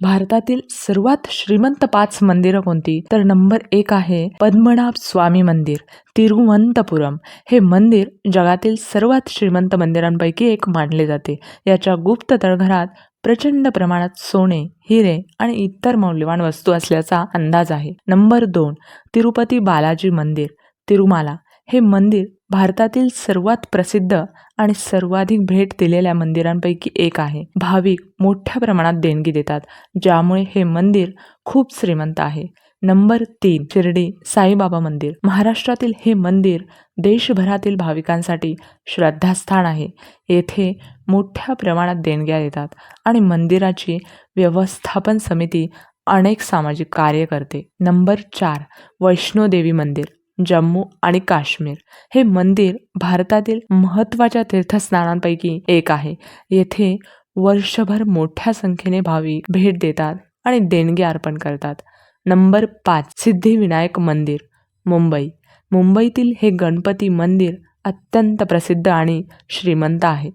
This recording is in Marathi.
भारतातील सर्वात श्रीमंत पाच मंदिरं कोणती? तर नंबर एक आहे पद्मनाभ स्वामी मंदिर तिरुवनंतपुरम. हे मंदिर जगातील सर्वात श्रीमंत मंदिरांपैकी एक मानले जाते. याच्या गुप्त तळघरात प्रचंड प्रमाणात सोने हिरे आणि इतर मौल्यवान वस्तू असल्याचा अंदाज आहे. नंबर दोन तिरुपती बालाजी मंदिर तिरुमाला. हे मंदिर भारतातील सर्वात प्रसिद्ध आणि सर्वाधिक भेट दिलेल्या मंदिरांपैकी एक आहे. भाविक मोठ्या प्रमाणात देणगी देतात ज्यामुळे हे मंदिर खूप श्रीमंत आहे. नंबर तीन शिर्डी साईबाबा मंदिर. महाराष्ट्रातील हे मंदिर देशभरातील भाविकांसाठी श्रद्धास्थान आहे. येथे मोठ्या प्रमाणात देणग्या देतात आणि मंदिराची व्यवस्थापन समिती अनेक सामाजिक कार्य करते. नंबर चार वैष्णोदेवी मंदिर. जम्मू आणि काश्मीर हे मंदिर भारतातील महत्त्वाच्या तीर्थस्थानांपैकी एक आहे. येथे वर्षभर मोठ्या संख्येने भाविक भेट देतात आणि देणगी अर्पण करतात. नंबर पाच सिद्धिविनायक मंदिर मुंबई. मुंबईतील हे गणपती मंदिर अत्यंत प्रसिद्ध आणि श्रीमंत आहे.